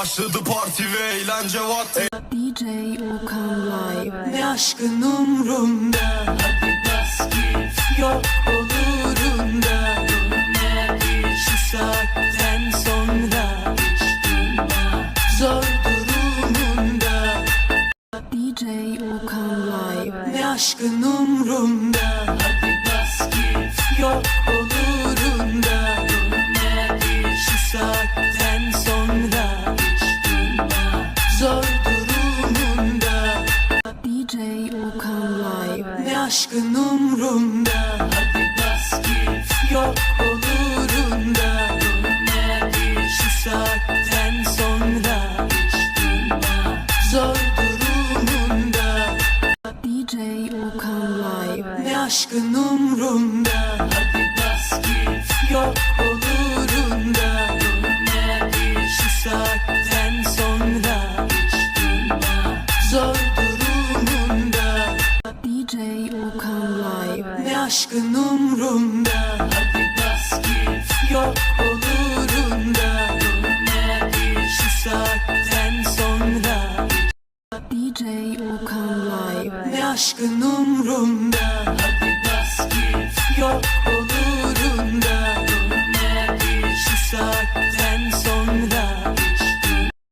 Başladı parti ve eğlence vakti. DJ Okan Live. Ne aşkın umrumda Hadi bas git. Yok olurunda. Şu saatten sonra. Hiç durma. Zor durumunda. DJ Okan Live. Ne aşkın umrumda Hadi aşkın umrumda Hadi bas git yok olurunda. Şu saatten sonra. Hiç durma Zor durumunda. DJ Okan Live. Ne aşkın umrumda Hadi bas git yok olurunda. Şu saatten aşkın umrumda Hadi bas git yok olurunda. Şu saatten sonra. DJ Okan Live. Ne aşkın